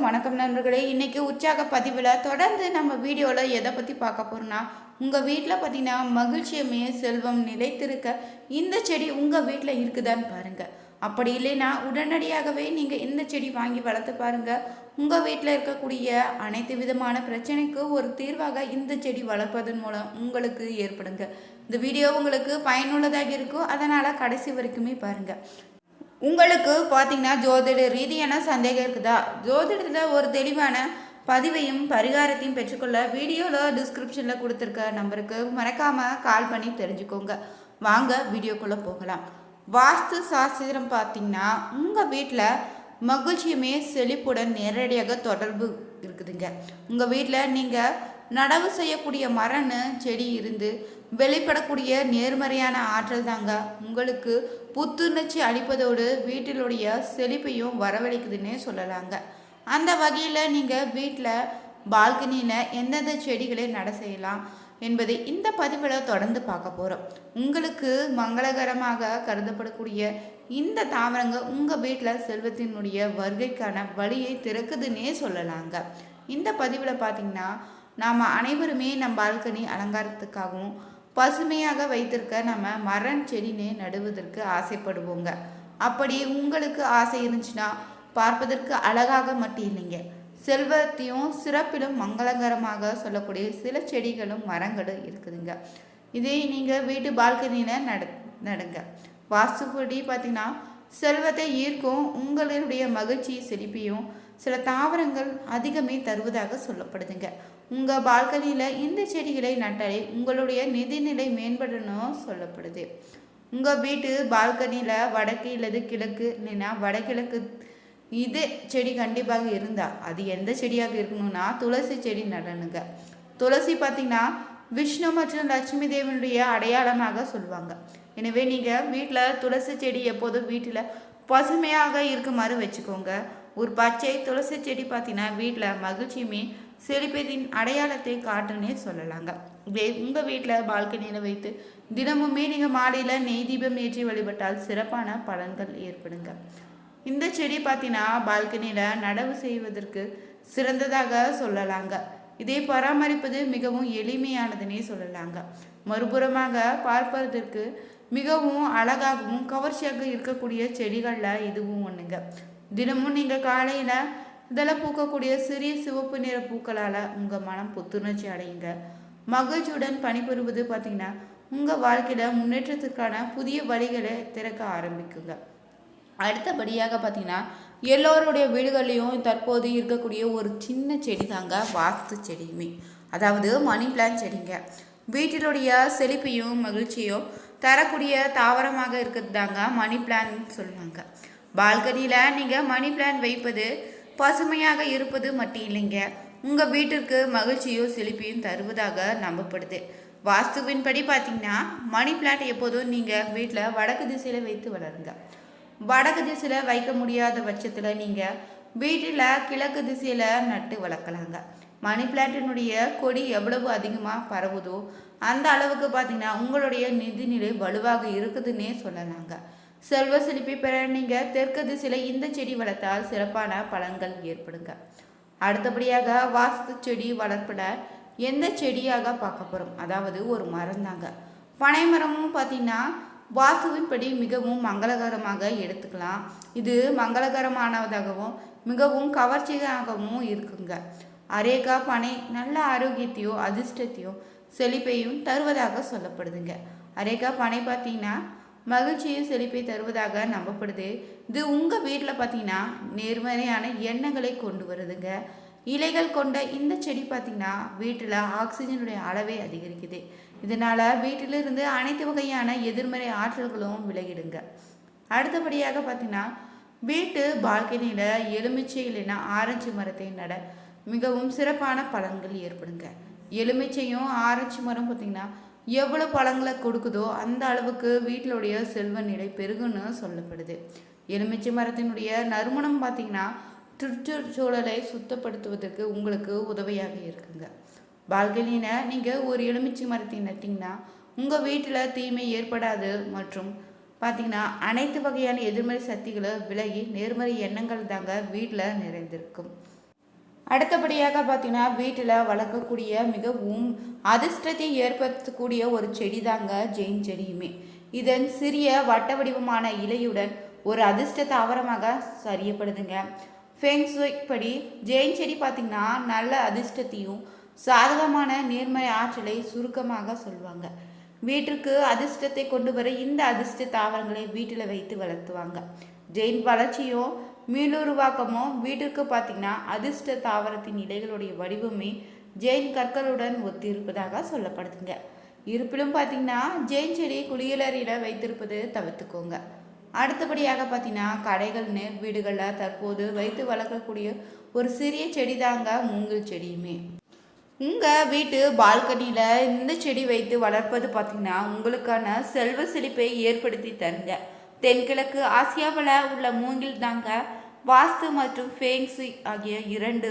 எல்லோருக்கும் வணக்கம் நண்பர்களே. இன்றைக்கி உற்சாக பதிவில் தொடர்ந்து நம்ம வீடியோவில் எதை பற்றி பார்க்க போகிறோன்னா உங்கள் வீட்டில் பார்த்தீங்கன்னா மகிழ்ச்சியமே செல்வம் நிலைத்திருக்க இந்த செடி உங்கள் வீட்டில் இருக்குதான்னு பாருங்கள் அப்படி இல்லைன்னா உடனடியாகவே நீங்கள் இந்த செடி வாங்கி வளர்த்து பாருங்கள் உங்கள் வீட்டில் இருக்கக்கூடிய அனைத்து விதமான பிரச்சனைக்கு ஒரு தீர்வாக இந்த செடி வளர்ப்பதன் மூலம் உங்களுக்கு ஏற்படுங்க. இந்த வீடியோ உங்களுக்கு பயனுள்ளதாக இருக்கும். அதனால் கடைசி வரைக்குமே பாருங்கள் உங்களுக்கு பார்த்தீங்கன்னா ஜோதிட ரீதியான சந்தேகம் இருக்குதா? ஜோதிடத்தில் ஒரு தெளிவான பதிவையும் பரிகாரத்தையும் பெற்றுக்கொள்ள வீடியோவில் டிஸ்கிரிப்ஷனில் கொடுத்துருக்க நம்பருக்கு மறக்காமல் கால் பண்ணி தெரிஞ்சுக்கோங்க. வாங்க வீடியோக்குள்ளே போகலாம். வாஸ்து சாஸ்திரம் பார்த்தீங்கன்னா உங்கள் வீட்டில் மகிழ்ச்சியுமே செழிப்புடன் நேரடியாக தொடர்பு இருக்குதுங்க. உங்கள் வீட்டில் நீங்கள் நடவு செய்யக்கூடிய மரன்னு செடி இருந்து வெளிப்படக்கூடிய நேர்மறையான ஆற்றல் தாங்க உங்களுக்கு புத்துணர்ச்சி அளிப்பதோடு வீட்டிலுடைய செழிப்பையும் வரவழைக்குதுன்னே சொல்லலாங்க. அந்த வகையில் நீங்கள் வீட்டில் பால்கனியில் எந்தெந்த செடிகளை நட செய்யலாம் என்பதை இந்த பதிவில் தொடர்ந்து பார்க்க போகிறோம் உங்களுக்கு மங்களகரமாக கருதப்படக்கூடிய இந்த தாவரங்க உங்கள் வீட்டில் செல்வத்தினுடைய வருகைக்கான வழியை திறக்குதுன்னே சொல்லலாங்க. இந்த பதிவில் பார்த்திங்கன்னா நாம் அனைவருமே நம் பால்கனி அலங்காரத்துக்காகவும் பசுமையாக வைத்திருக்க நம்ம மரம் செடினே நடுவதற்கு ஆசைப்படுவோங்க. அப்படி உங்களுக்கு ஆசை இருந்துச்சுன்னா பார்ப்பதற்கு அழகாக மட்டும் இல்லைங்க. செல்வத்தையும் சிறப்பிலும் மங்களகரமாக சொல்லக்கூடிய சில செடிகளும் மரங்களும் இருக்குதுங்க. இதே நீங்கள் வீட்டு பால்கனியில் நட நடுங்க. வாஸ்துப்படி பார்த்தீங்கன்னா செல்வத்தை ஈர்க்கும் உங்களுடைய மகிழ்ச்சி செழிப்பையும் சில தாவரங்கள் அதிகமே தருவதாக சொல்லப்படுதுங்க. உங்கள் பால்கனியில் இந்த செடிகளை நட்டாலே உங்களுடைய நிதிநிலை மேம்படணும் சொல்லப்படுது. உங்கள் வீட்டு பால்கனியில் வடக்கு இல்லது கிழக்கு இல்லைன்னா வடகிழக்கு இது செடி கண்டிப்பாக இருந்தால் அது எந்த செடியாக இருக்கணும்னா துளசி செடி நடணுங்க. துளசி பார்த்திங்கன்னா விஷ்ணு மற்றும் லட்சுமி தேவனுடைய அடையாளமாக சொல்லுவாங்க. எனவே நீங்கள் வீட்டில் துளசி செடி எப்போதும் வீட்டில் பசுமையாக இருக்குமாறு வச்சுக்கோங்க. ஒரு பச்சை துளசி செடி பார்த்தீங்கன்னா வீட்டில் மகிழ்ச்சியுமே செழிப்பதின் அடையாளத்தை காட்டுன்னே சொல்லலாங்க. உங்கள் வீட்டில் பால்கனியில் வைத்து தினமுமே நீங்கள் மாடியில் நெய் தீபம் ஏற்றி வழிபட்டால் சிறப்பான பலன்கள் ஏற்படுங்க. இந்த செடி பார்த்தீங்கன்னா பால்கனியில் நடவு செய்வதற்கு சிறந்ததாக சொல்லலாங்க. இதை பராமரிப்பது மிகவும் எளிமையானதுன்னே சொல்லலாங்க. மறுபுறமாக பார்ப்பதற்கு மிகவும் அழகாகவும் கவர்ச்சியாக இருக்கக்கூடிய செடிகளில் இதுவும் ஒன்றுங்க தினமும் நீங்கள் காலையில் இதெல்லாம் பூக்கக்கூடிய சிறிய சிவப்பு நிற பூக்களால் உங்கள் மனம் புத்துணர்ச்சி அடையுங்க. மகிழ்ச்சியுடன் பணிபுரிவது பார்த்திங்கன்னா உங்கள் வாழ்க்கையில் முன்னேற்றத்துக்கான புதிய வழிகளை திறக்க ஆரம்பிக்குங்க. அடுத்தபடியாக பார்த்தீங்கன்னா எல்லோருடைய வீடுகள்லேயும் தற்போது இருக்கக்கூடிய ஒரு சின்ன செடி தாங்க வாஸ்து செடியுமே. அதாவது மணி பிளான் செடிங்க. வீட்டிலுடைய செழிப்பையும் மகிழ்ச்சியும் தரக்கூடிய தாவரமாக இருக்கிறது தாங்க மணி பிளான் சொல்லுவாங்க. பால்கனியில் நீங்கள் மணி பிளான்ட் வைப்பது பசுமையாக இருப்பது மட்டும் இல்லைங்க. உங்கள் வீட்டிற்கு மகிழ்ச்சியும் செழிப்பையும் தருவதாக நம்பப்படுது. வாஸ்துவின் படி பார்த்தீங்கன்னா மணி பிளான்ட் எப்போதும் நீங்கள் வீட்டில் வடக்கு திசையில் வைத்து வளருங்க. வடக்கு திசையில் வைக்க முடியாத பட்சத்தில் நீங்கள் வீட்டில் கிழக்கு திசையில் நட்டு வளர்க்கலாங்க. மணி பிளான்ட்டினுடைய கொடி எவ்வளவு அதிகமாக பரவுதோ அந்த அளவுக்கு பார்த்தீங்கன்னா உங்களுடைய நிதிநிலை வலுவாக இருக்குதுன்னே சொல்லலாங்க. செல்வ செழிப்பை பெற நீங்கள் தெற்கு திசையில் இந்த செடி வளர்த்தால் சிறப்பான பலன்கள் ஏற்படுங்க. அடுத்தபடியாக வாஸ்து செடி வளர்ப்பட எந்த செடியாக பார்க்க போகிறோம் அதாவது ஒரு மரம் தாங்க. பனை மரமும் பார்த்தீங்கன்னா வாஸ்துவின்படி மிகவும் மங்களகரமாக எடுத்துக்கலாம். இது மங்களகரமானதாகவும் மிகவும் கவர்ச்சியாகவும் இருக்குங்க. அரேகா பனை நல்ல ஆரோக்கியத்தையும் அதிர்ஷ்டத்தையும் செழிப்பையும் தருவதாக சொல்லப்படுதுங்க. அரேகா பனை பார்த்தீங்கன்னா மகிழ்ச்சியும் செழிப்பை தருவதாக நம்பப்படுது. இது உங்கள் வீட்டில் பார்த்தீங்கன்னா நேர்மறையான எண்ணங்களை கொண்டு வருதுங்க. இலைகள் கொண்ட இந்த செடி பார்த்திங்கன்னா வீட்டில் ஆக்சிஜனுடைய அளவை அதிகரிக்குது. இதனால் வீட்டிலிருந்து அனைத்து வகையான எதிர்மறை ஆற்றல்களும் விலகிடுங்க. அடுத்தபடியாக பார்த்திங்கன்னா வீட்டு பால்கனியில் எலுமிச்சை இல்லைன்னா ஆரஞ்சு மரத்தை நட மிகவும் சிறப்பான பலன்கள் ஏற்படுங்க. எலுமிச்சையும் ஆரஞ்சு மரம் பார்த்திங்கன்னா எவ்வளோ பழங்களை கொடுக்குதோ அந்த அளவுக்கு வீட்டிலுடைய செல்வ நிலை பெருகுன்னு சொல்லப்படுது. எலுமிச்சை மரத்தினுடைய நறுமணம் பார்த்திங்கன்னா சுற்றுச்சூழலை சுத்தப்படுத்துவதற்கு உங்களுக்கு உதவியாக இருக்குங்க. பால்கனியில் நீங்கள் ஒரு எலுமிச்சை மரத்தை நட்டிங்கன்னா உங்கள் வீட்டில் தீமை ஏற்படாது மற்றும் பார்த்திங்கன்னா அனைத்து வகையான எதிர்மறை சக்திகளை விலகி நேர்மறை எண்ணங்கள் தாங்க வீட்டில் நிறைந்திருக்கும். அடுத்தபடியாக பார்த்தீங்கன்னா வீட்டில் வளர்க்கக்கூடிய மிகவும் அதிர்ஷ்டத்தை ஏற்படுத்தக்கூடிய ஒரு செடி தாங்க ஜெயின் செடியுமே. இதன் சிறிய வட்ட வடிவமான இலையுடன் ஒரு அதிர்ஷ்ட தாவரமாக சரியப்படுதுங்க. ஃபெங்ஸுய் படி ஜெயின் செடி பார்த்திங்கன்னா நல்ல அதிர்ஷ்டத்தையும் சாதகமான நேர்மறை ஆற்றலை சுருக்கமாக சொல்லுவாங்க வீட்டிற்கு அதிர்ஷ்டத்தை கொண்டு வர இந்த அதிர்ஷ்ட தாவரங்களை வீட்டில் வைத்து வளர்த்துவாங்க. ஜெயின் வளர்ச்சியும் மீளுருவாக்கமும் வீட்டிற்கு பார்த்திங்கன்னா அதிர்ஷ்ட தாவரத்தின் இலைகளுடைய வடிவமே ஜெயின் கற்களுடன் ஒத்திருப்பதாக சொல்லப்படுதுங்க. இருப்பிலும் பார்த்தீங்கன்னா ஜெயின் செடி குளியலறையில் வைத்திருப்பது தவிர்த்துக்கோங்க. அடுத்தபடியாக பார்த்தீங்கன்னா கடைகள்னு வீடுகளில் தற்போது வைத்து வளர்க்கக்கூடிய ஒரு சிறிய செடி தாங்க மூங்கில் செடியுமே. உங்கள் வீட்டு பால்கனியில் இந்த செடி வைத்து வளர்ப்பது பார்த்திங்கன்னா உங்களுக்கான செல்வ செழிப்பை ஏற்படுத்தி தருங்க. தென்கிழக்கு ஆசியாவில் உள்ள மூங்கில் தாங்க வாஸ்து மற்றும் ஃபேங்ஸு ஆகிய இரண்டு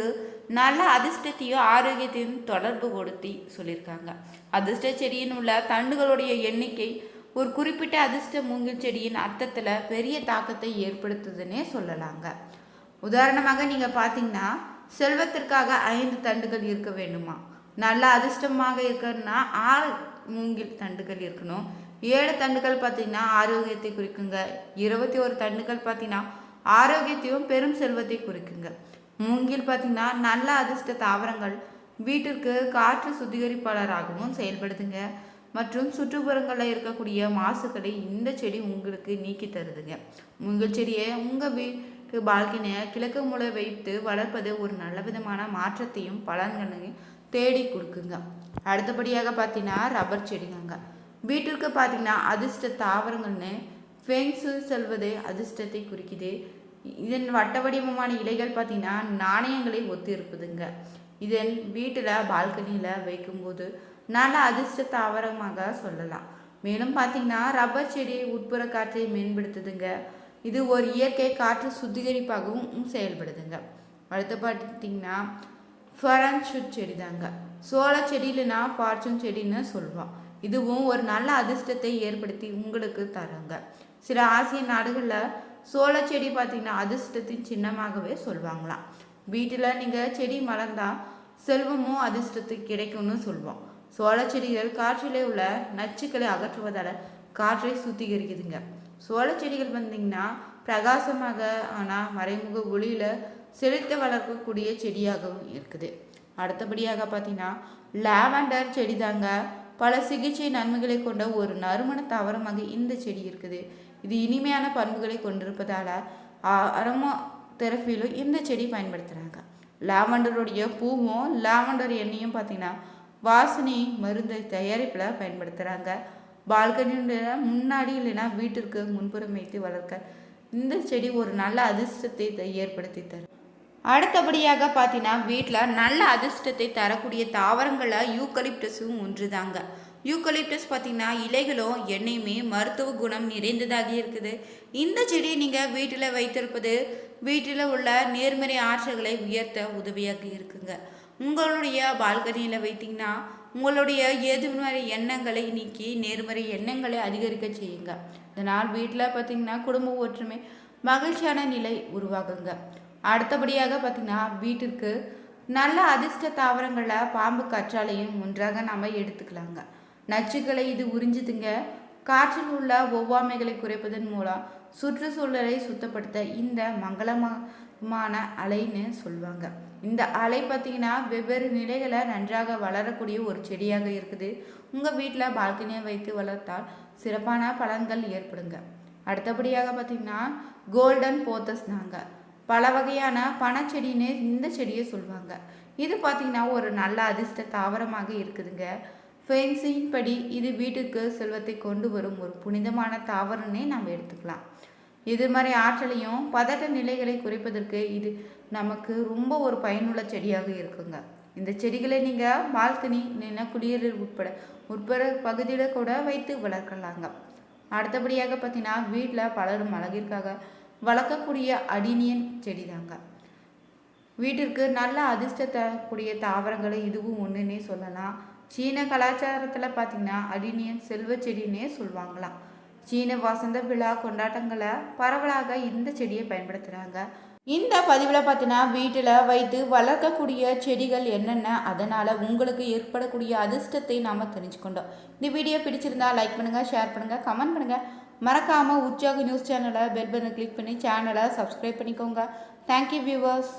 நல்ல அதிர்ஷ்டத்தையும் ஆரோக்கியத்தையும் தொடர்பு கொடுத்தி சொல்லியிருக்காங்க. அதிர்ஷ்ட செடியின் உள்ள தண்டுகளுடைய எண்ணிக்கை ஒரு குறிப்பிட்ட அதிர்ஷ்ட மூங்கில் செடியின் அர்த்தத்தில் பெரிய தாக்கத்தை ஏற்படுத்துதுன்னே சொல்லலாங்க. உதாரணமாக நீங்கள் பார்த்தீங்கன்னா செல்வத்திற்காக ஐந்து தண்டுகள் இருக்க வேண்டுமா? நல்ல அதிர்ஷ்டமாக இருக்கணும்னா ஆறு மூங்கில் தண்டுகள் இருக்கணும். ஏழு தண்டுகள் பார்த்தீங்கன்னா ஆரோக்கியத்தை குறிக்குங்க. இருபத்தி ஒரு தண்டுகள் பார்த்தீங்கன்னா ஆரோக்கியத்தையும் பெரும் செல்வத்தை குறிக்குங்க. மூங்கில் பார்த்தீங்கன்னா நல்ல அதிர்ஷ்ட தாவரங்கள் வீட்டிற்கு காற்று சுத்திகரிப்பாளராகவும் செயல்படுதுங்க. மற்றும் சுற்றுப்புறங்களில் இருக்கக்கூடிய மாசுகளை இந்த செடி உங்களுக்கு நீக்கி தருதுங்க. மூங்கில் செடியை உங்கள் வீட்டு பால்கனியை கிழக்கு மூளை வைத்து வளர்ப்பது ஒரு நல்ல விதமான மாற்றத்தையும் பலன்களையும் தேடி கொடுக்குங்க. அடுத்தபடியாக பார்த்தீங்கன்னா ரப்பர் செடிங்க வீட்டிற்கு பார்த்தீங்கன்னா அதிர்ஷ்ட தாவரங்கள்னு ஃபேங்ஸு செல்வது அதிர்ஷ்டத்தை குறிக்குது. இதன் வட்ட வடிவமான இலைகள் பார்த்தீங்கன்னா நாணயங்களை ஒத்து இருப்பதுங்க இதன் வீட்டில் பால்கனியில் வைக்கும்போது நல்ல அதிர்ஷ்ட தாவரமாக சொல்லலாம். மேலும் பார்த்தீங்கன்னா ரப்பர் செடி உட்புற காற்றை மேம்படுத்துதுங்க. இது ஒரு இயற்கை காற்று சுத்திகரிப்பாகவும் செயல்படுதுங்க. அடுத்து பார்த்தீங்கன்னா ஃபரன்ஷுட் செடி தாங்க சோள செடியிலனா ஃபார்ச்சூன் செடின்னு சொல்லுவோம். இதுவும் ஒரு நல்ல அதிர்ஷ்டத்தை ஏற்படுத்தி உங்களுக்கு தருங்க. சில ஆசிய நாடுகளில் சோள செடி பார்த்தீங்கன்னா அதிர்ஷ்டத்தின் சின்னமாகவே சொல்லுவாங்களாம் வீட்டில் நீங்கள் செடி மலர்ந்தால் செல்வமும் அதிர்ஷ்டத்துக்கு கிடைக்கும்னு சொல்லுவோம் சோள செடிகள் காற்றிலே உள்ள நச்சுக்களை அகற்றுவதால் காற்றை சுத்திகரிக்குதுங்க. சோள செடிகள் வந்தீங்கன்னா பிரகாசமாக ஆனால் மறைமுக ஒளியில் செழித்து வளர்க்கக்கூடிய செடியாகவும் இருக்குது. அடுத்தபடியாக பார்த்தீங்கன்னா லாவெண்டர் செடி தாங்க பல சிகிச்சை நன்மைகளை கொண்ட ஒரு நறுமண தாவரமாக இந்த செடி இருக்குது. இது இனிமையான பண்புகளை கொண்டிருப்பதால் அரமோ தெரப்பிலும் இந்த செடி பயன்படுத்துகிறாங்க லாவண்டருடைய பூவும் லாவண்டர் எண்ணெயும் பார்த்தீங்கன்னா வாசனை மருந்து தயாரிப்பில் பயன்படுத்துகிறாங்க பால்கனியுடைய முன்னாடி இல்லைன்னா வீட்டிற்கு முன்புறம் வைத்து வளர்க்க இந்த செடி ஒரு நல்ல அதிர்ஷ்டத்தை ஏற்படுத்தி தரும். அடுத்தபடியாக பார்த்தீங்கன்னா வீட்டில் நல்ல அதிர்ஷ்டத்தை தரக்கூடிய தாவரங்களில் யூக்கலிப்டஸும் ஒன்று தாங்க யூக்கலிப்டஸ் பார்த்தீங்கன்னா இலைகளும் எண்ணெயுமே மருத்துவ குணம் நிறைந்ததாக இருக்குது. இந்த செடி நீங்கள் வீட்டில் வைத்திருப்பது வீட்டில் உள்ள நேர்மறை ஆற்றல்களை உயர்த்த உதவியாக இருக்குங்க. உங்களுடைய பால்கனியில் வைத்தீங்கன்னா உங்களுடைய எதிர்மறை எண்ணங்களை நீக்கி நேர்மறை எண்ணங்களை அதிகரிக்க செய்யுங்க. இதனால் வீட்டில் பார்த்தீங்கன்னா குடும்ப ஒற்றுமை மகிழ்ச்சியான நிலை உருவாகுங்க. அடுத்தபடியாக பார்த்திங்கன்னா வீட்டிற்கு நல்ல அதிர்ஷ்ட தாவரங்களில் பாம்பு கற்றாலையும் ஒன்றாக நம்ம எடுத்துக்கலாங்க. நச்சுக்களை இது உறிஞ்சுதுங்க. காற்றில் உள்ள ஒவ்வாமைகளை குறைப்பதன் மூலம் சுற்றுச்சூழலை சுத்தப்படுத்த இந்த மங்களமான அலைன்னு சொல்லுவாங்க இந்த அலை பார்த்திங்கன்னா வெவ்வேறு நிலைகளை நன்றாக வளரக்கூடிய ஒரு செடியாக இருக்குது. உங்கள் வீட்டில் பால்கனியை வைத்து வளர்த்தால் சிறப்பான பலன்கள் ஏற்படுங்க. அடுத்தபடியாக பார்த்திங்கன்னா கோல்டன் போத்தஸ் நாங்கள் பல வகையான பனச்செடின்னு இந்த செடியை சொல்லுவாங்க இது பார்த்திங்கன்னா ஒரு நல்ல அதிர்ஷ்ட தாவரமாக இருக்குதுங்க. ஃபென்சிங் படி இது வீட்டுக்கு செல்வத்தை கொண்டு வரும் ஒரு புனிதமான தாவரம்னே நம்ம எடுத்துக்கலாம். இது மாதிரி ஆற்றலையும் பதட்ட நிலைகளை குறைப்பதற்கு இது நமக்கு ரொம்ப ஒரு பயனுள்ள செடியாக இருக்குங்க. இந்த செடிகளை நீங்கள் பால்கனி நில உட்பட உட்பட பகுதியில் கூட வைத்து வளர்க்கலாங்க. அடுத்தபடியாக பார்த்தீங்கன்னா வீட்டில் பலரும் அழகிற்காக வளர்க்கக்கூடிய அடினியன் செடி தாங்க வீட்டிற்கு நல்ல அதிர்ஷ்ட தரக்கூடிய தாவரங்களை இதுவும் ஒன்றுன்னே சொல்லலாம். சீன கலாச்சாரத்தில் பார்த்திங்கன்னா அடினியன் செல்வ செடின்னே சொல்லுவாங்களாம் சீன வசந்த விழா கொண்டாட்டங்களை பரவலாக இந்த செடியை பயன்படுத்துகிறாங்க இந்த பதிவில் பார்த்தீங்கன்னா வீட்டில் வைத்து வளர்க்கக்கூடிய செடிகள் என்னென்ன அதனால் உங்களுக்கு ஏற்படக்கூடிய அதிர்ஷ்டத்தை நாம் தெரிஞ்சுக்கொண்டோம். இந்த வீடியோ பிடிச்சிருந்தா லைக் பண்ணுங்கள் ஷேர் பண்ணுங்கள் கமெண்ட் பண்ணுங்கள் மறக்காமல் உற்சாக நியூஸ் சேனலை பெல் பட்டனை கிளிக் பண்ணி சேனலை சப்ஸ்கிரைப் பண்ணிக்கோங்க. Thank you viewers